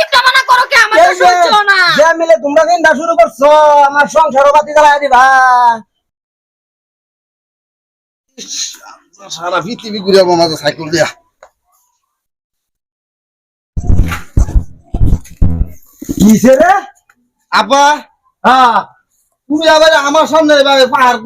কি কামনা করো কে? আমার তো এই যে সহ্য না। যে মিলে তোমরা চিন্তা শুরু করছ আমার সংসার বাতি দিবা। সারা পৃথিবী ঘুরে যাব আমাদের সাইকেল দিয়া। কিসে রে? আব্বা হ্যাঁ। তুমি আবার আমার সামনে এভাবে পাহাড়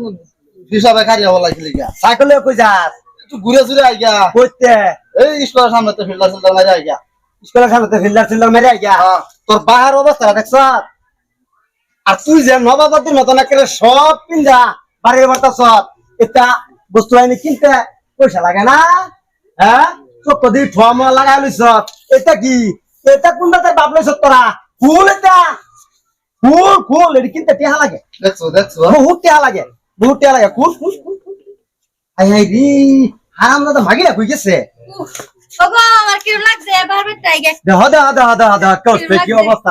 হিসাবে খারিয়া বলা গেলে গিয়া। সাইকেলে কই যাস? একটু ঘুরে চুরে আই গিয়া কইতে। এই স্কুলের সামনে তো ফিল্টার ফিল্টার মারি আই গিয়া স্কুলের সামনে ফিল্ডার ফিল্ডার মেরে গিয়া হ্যাঁ। তোর বাহার অবস্থা দেখছ আর তুই যে নবাবতির মতন একেবারে সব পিন্ধা বাড়ির বার্তা সব এটা বস্তু আইনি কিনতে পয়সা লাগে না? হ্যাঁ? চোখ দিয়ে ঠোয়া লাগাই লইছ। এটা কি? এটা কোনটাতে বাপ লইছ তোরা? ফুল এটা? ফুল ফুল এটা কিনতে টিহা লাগে। দেখছ দেখছ। বহুত টিহা লাগে বহুত টিহা লাগে। ফুল ফুল। আই আই রি হারাম দাদা মাগিলা কই গেছে? কি অবস্থা?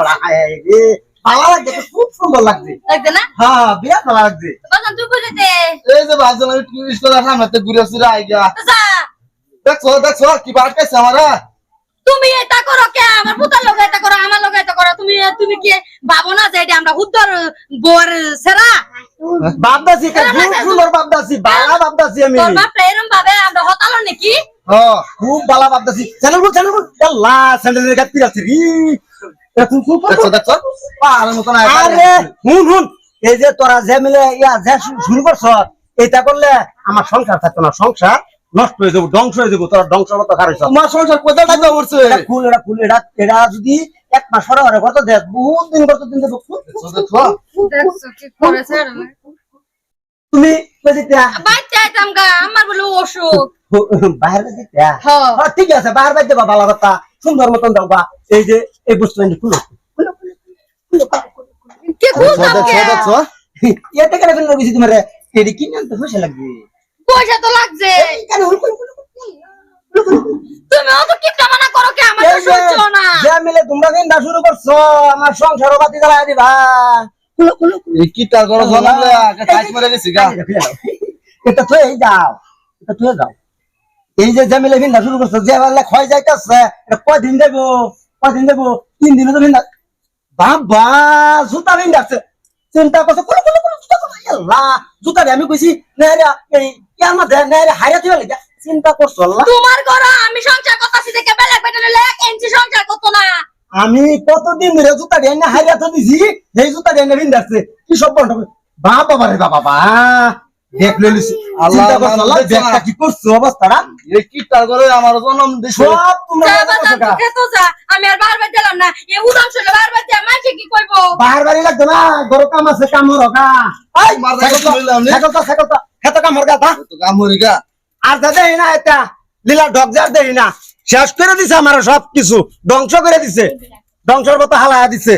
ভালো লাগছে খুব সুন্দর লাগছে। লাগছে না? হ্যাঁ বিরাট ভালো লাগছে। বাজান তুই বুঝতে এই যে ভাবছিলাম একটু স্কুলের সামনে তো ঘুরে চুরে আই গিয়া দেখছ দেখছ কি বাড়কাইছে আমারা তুমি এটা করো কে? আমার পুতার লোক এটা করো আমার লোক এটা করো। তুমি তুমি কি ভাবো না যে এটা আমরা হুদ্দর বোর সেরা? বাপদাসি সুন্দর বাপদাসি বালা বাপদাসি আমি। তোর বাপ এরম ভাবে আমরা হতালো নাকি? হ্যাঁ খুব বালা বাপদাসি চ্যানেল গুল চ্যানেল গুল স্যান্ডেলের গাত পিরাছি রি। আরে হুন হুন। এই যে তোরা যে মিলে ইয়া যে শুরু করছ এটা করলে আমার সংসার থাকতো না। সংসার নষ্ট হয়ে যাব ধ্বংস হয়ে যাব। তোরা ধ্বংস মতো খারাপ তোমার সংসার কোথায় টাকা পড়ছে এটা খুল এটা এটা এটা যদি এক মাস পরে পরে কত দেখ বহুত দিন কত দিন দেবো। করেছে তুমি আমার বলে অসুখ। বাইরে যেতে হ্যাঁ হ্যাঁ, ঠিক আছে বাইরে বাইরে দেবা ভালো কথা। সুন্দর মতন দাও এই যে এই বস্তু এনে খুলো। এতে কেন ফেলে গেছি তোমার। এটি কিনে আনতে পয়সা লাগবে? পয়সা তো লাগছে। তুমি অত করো কে? আমার সহ্য না। যে মিলে তোমরা শুরু করছ আমার বাতি দিবা। করো কাজ মরে গেছি গা। এটা তো এই যাও। এটা তুই যাও। এই যে জামিলে ভিন্দা শুরু করছ যে বেলা ক্ষয় যাইতেছে এটা কয়দিন দেবো কয়দিন দেবো তিন দিনে তো ভিন্দা। বাবা জুতা ভিন্দাছে চিন্তা করছ কোনো কোনো কোনো জুতা আল্লাহ জুতা আমি কইছি নেহরা এই ইয়ার মধ্যে নেহরা হাইরা লাগা চিন্তা করছ আল্লাহ তোমার ঘর আমি সংসার করতেছি দেখে বেলা বেটা নিলে এক সংসার করতো না। আমি কতদিন ধরে জুতা দিয়ে না হাইরা তো দিছি এই জুতা দিয়ে না ভিন্দাছে কি সব বন্ধ বা বাবা রে বাবা বা দেখ লইছি আমি আর বারবার দিলাম না। এ উদাম শুনে বারবার দিয়া মাইকে কি কইবো বাহার লাগতো না গরু কাম আছে কাম রকা মার তো তো কাম রকা আর না এটা লীলা ডগজার দেই না। শেষ করে দিছে আমার সব কিছু ধ্বংস করে দিছে। ধ্বংসের মতো হালায়া দিছে।